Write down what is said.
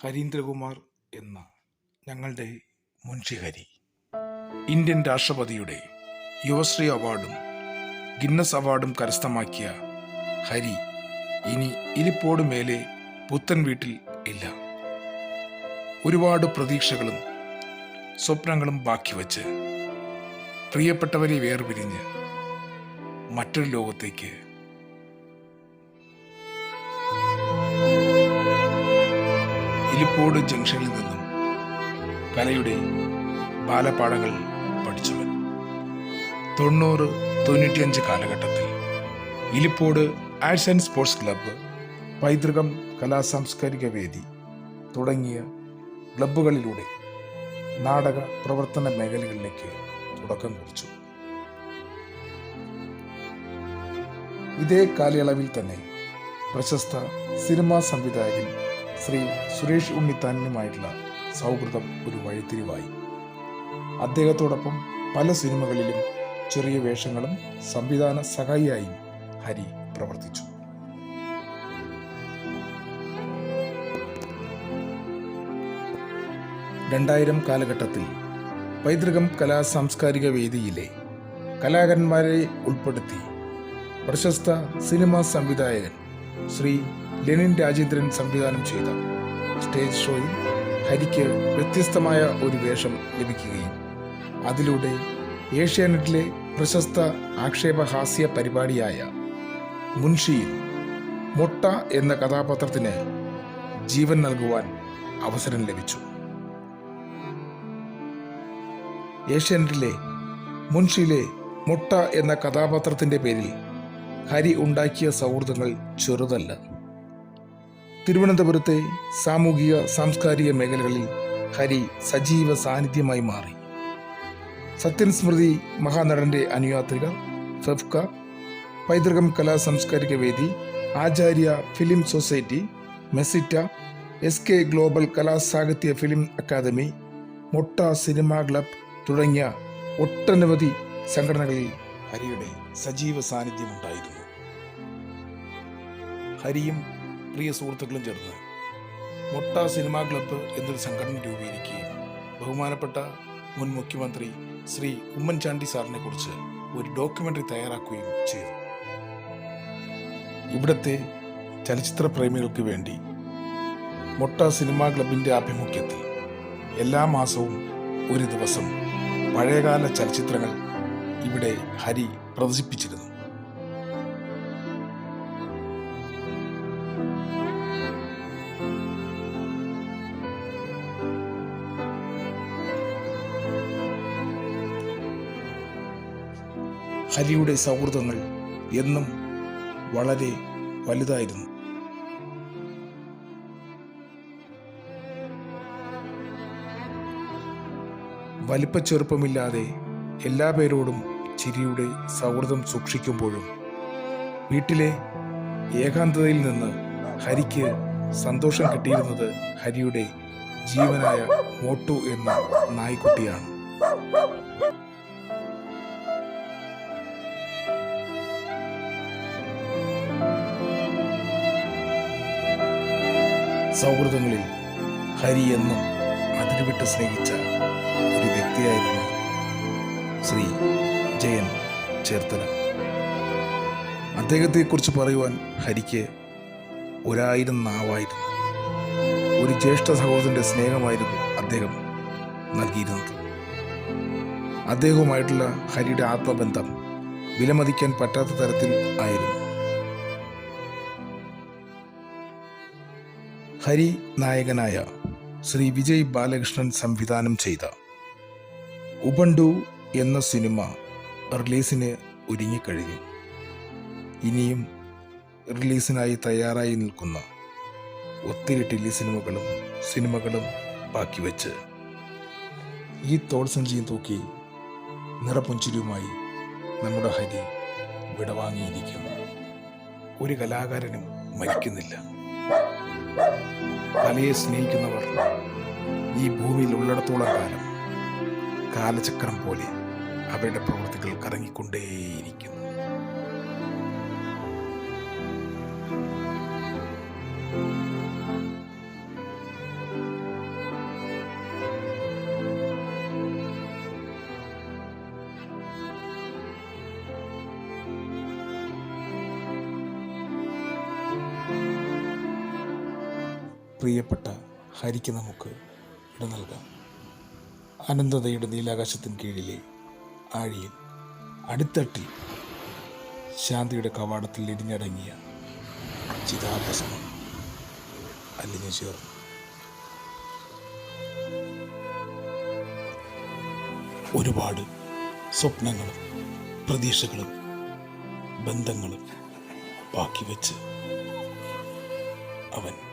ഹരീന്ദ്രകുമാർ എന്ന ഞങ്ങളുടെ മുൻഷി ഹരി ഇന്ത്യൻ രാഷ്ട്രപതിയുടെ യുവശ്രീ അവാർഡും ഗിന്നസ് അവാർഡും കരസ്ഥമാക്കിയ ഹരി ഇനി ഇരിപ്പോട് മേലെ പുത്തൻ വീട്ടിൽ ഇല്ല. ഒരുപാട് പ്രതീക്ഷകളും സ്വപ്നങ്ങളും ബാക്കി വച്ച് പ്രിയപ്പെട്ടവരെ വേർപിരിഞ്ഞ് മറ്റൊരു ലോകത്തേക്ക് ഇലിപ്പോട് ജംഗ്ഷനിൽ നിന്നും കലയുടെ ബാലപാഠങ്ങൾ പഠിച്ചവൻ. തൊണ്ണൂറ് തൊണ്ണൂറ്റിയഞ്ച് കാലഘട്ടത്തിൽ Elippode arts and sports club പൈതൃകം കലാസാംസ്കാരിക വേദി തുടങ്ങിയ ക്ലബ്ബുകളിലൂടെ നാടക പ്രവർത്തന മേഖലകളിലേക്ക് തുടക്കം കുറിച്ചു. ഇതേ കാലയളവിൽ തന്നെ പ്രശസ്ത സിനിമാ സംവിധായകൻ ശ്രീ സുരേഷ് ഉണ്ണിത്താനുമായിട്ടുള്ള സൗഹൃദം ഒരു വഴിത്തിരിവായി. അദ്ദേഹത്തോടൊപ്പം പല സിനിമകളിലും ചെറിയ വേഷങ്ങളും സംവിധാന സഹായിയായും ഹരി പ്രവർത്തിച്ചു. രണ്ടായിരം കാലഘട്ടത്തിൽ പൈതൃകം കലാ സാംസ്കാരിക വേദിയിലെ കലാകാരന്മാരെ ഉൾപ്പെടുത്തി പ്രശസ്ത സിനിമാ സംവിധായകൻ ശ്രീ ലെനിൻ രാജേന്ദ്രൻ സംവിധാനം ചെയ്ത സ്റ്റേജ് ഷോയിൽ ഹരിക്ക് വ്യത്യസ്തമായ ഒരു വേഷം ലഭിക്കുകയും അതിലൂടെ ഏഷ്യാനെറ്റിലെ പ്രശസ്ത ആക്ഷേപഹാസ്യ പരിപാടിയായ മുൻഷിയിൽ മുട്ട എന്ന കഥാപാത്രത്തിന് ജീവൻ നൽകുവാൻ അവസരം ലഭിച്ചു. ഏഷ്യാനെറ്റിലെ മുൻഷിയിലെ മുട്ട എന്ന കഥാപാത്രത്തിന്റെ പേരിൽ ഹരി ഉണ്ടാക്കിയ സൗഹൃദങ്ങൾ ചെറുതല്ല. തിരുവനന്തപുരത്തെ സാമൂഹിക സാംസ്കാരിക മേഖലകളിൽ ഹരി സജീവ സാന്നിധ്യമായി മാറി. സത്യൻ സ്മൃതി മഹാനടന്റെ അനുയാത്രിക ഫെഫ്ക പൈതൃകം കലാ സാംസ്കാരിക വേദി ആചാര്യ ഫിലിം സൊസൈറ്റി മെസിറ്റ എസ് കെ ഗ്ലോബൽ കലാ സാഹിത്യ ഫിലിം അക്കാദമി മൊട്ട സിനിമാ ക്ലബ് തുടങ്ങിയ ഒട്ടനവധി സംഘടനകളിൽ ഹരിയുടെ സജീവ സാന്നിധ്യമുണ്ടായിരുന്നു. ഹരിയും പ്രിയ സുഹൃത്തുക്കളും ചേർന്ന് മുട്ട സിനിമാ ക്ലബ്ബ് എന്നൊരു സംഘടന രൂപീകരിക്കുകയും ബഹുമാനപ്പെട്ട മുൻ മുഖ്യമന്ത്രി ശ്രീ ഉമ്മൻചാണ്ടി സാറിനെ കുറിച്ച് ഒരു ഡോക്യുമെന്ററി തയ്യാറാക്കുകയും ചെയ്തു. ഇവിടുത്തെ ചലച്ചിത്ര പ്രേമികൾക്ക് വേണ്ടി മുട്ട സിനിമാ ക്ലബിന്റെ ആഭിമുഖ്യത്തിൽ എല്ലാ മാസവും ഒരു ദിവസം പഴയകാല ചലച്ചിത്രങ്ങൾ ഇവിടെ ഹരി പ്രദർശിപ്പിച്ചിരുന്നു. ഹരിയുടെ സൗഹൃദങ്ങൾ എന്നും വളരെ വലുതായിരുന്നു. വലിപ്പച്ചെറുപ്പമില്ലാതെ എല്ലാ പേരോടും ചിരിയുടെ സൗഹൃദം സൂക്ഷിക്കുമ്പോഴും വീട്ടിലെ ഏകാന്തതയിൽ നിന്ന് ഹരിക്ക് സന്തോഷം കിട്ടിയിരുന്നത് ഹരിയുടെ ജീവനായ മോട്ടു എന്ന നായ്ക്കുട്ടിയാണ്. സൗഹൃദങ്ങളിൽ ഹരി എന്നും അതിരുവിട്ട് സ്നേഹിച്ച ഒരു വ്യക്തിയായിരുന്നു ശ്രീ ജയൻ ചേർത്തല. അദ്ദേഹത്തെക്കുറിച്ച് പറയുവാൻ ഹരിക്ക് ഒരായിരം നാവായിരുന്നു. ഒരു ജ്യേഷ്ഠ സഹോദരന്റെ സ്നേഹമായിരുന്നു അദ്ദേഹം നൽകിയിരുന്നത്. അദ്ദേഹവുമായിട്ടുള്ള ഹരിയുടെ ആത്മബന്ധം വിലമതിക്കാൻ പറ്റാത്ത തരത്തിൽ ആയിരുന്നു. ഹരി നായകനായ ശ്രീ വിജയ് ബാലകൃഷ്ണൻ സംവിധാനം ചെയ്ത ഉബണ്ടു എന്ന സിനിമ റിലീസിന് ഒരുങ്ങിക്കഴിഞ്ഞു. ഇനിയും റിലീസിനായി തയ്യാറായി നിൽക്കുന്ന ഒത്തിരി ടെലി സിനിമകളും സിനിമകളും ബാക്കി വെച്ച് ഈ തോൾസഞ്ചിയും തൂക്കി നിറപുഞ്ചിരിയുമായി നമ്മുടെ ഹരി വിടവാങ്ങിയിരിക്കുന്നു. ഒരു കലാകാരനും മരിക്കുന്നില്ല. കലയെ സ്നേഹിക്കുന്നവർ ഈ ഭൂമിയിൽ ഉള്ളിടത്തോളം കാലം കാലചക്രം പോലെ അവരുടെ പ്രവൃത്തികൾ കറങ്ങിക്കൊണ്ടേയിരിക്കുന്നു. പ്രിയപ്പെട്ട ഹരിക്ക് നമുക്ക് ഇട നൽകാം. അനന്തതയുടെ നീലാകാശത്തിന് കീഴിലെ ആഴിയിൽ അടിത്തട്ടിൽ ശാന്തിയുടെ കവാടത്തിൽ ഇടിഞ്ഞടങ്ങിയ ചിതാഭസമം അലിഞ്ഞു ചേർന്നു. ഒരുപാട് സ്വപ്നങ്ങളും പ്രതീക്ഷകളും ബന്ധങ്ങളും ബാക്കി വെച്ച് അവൻ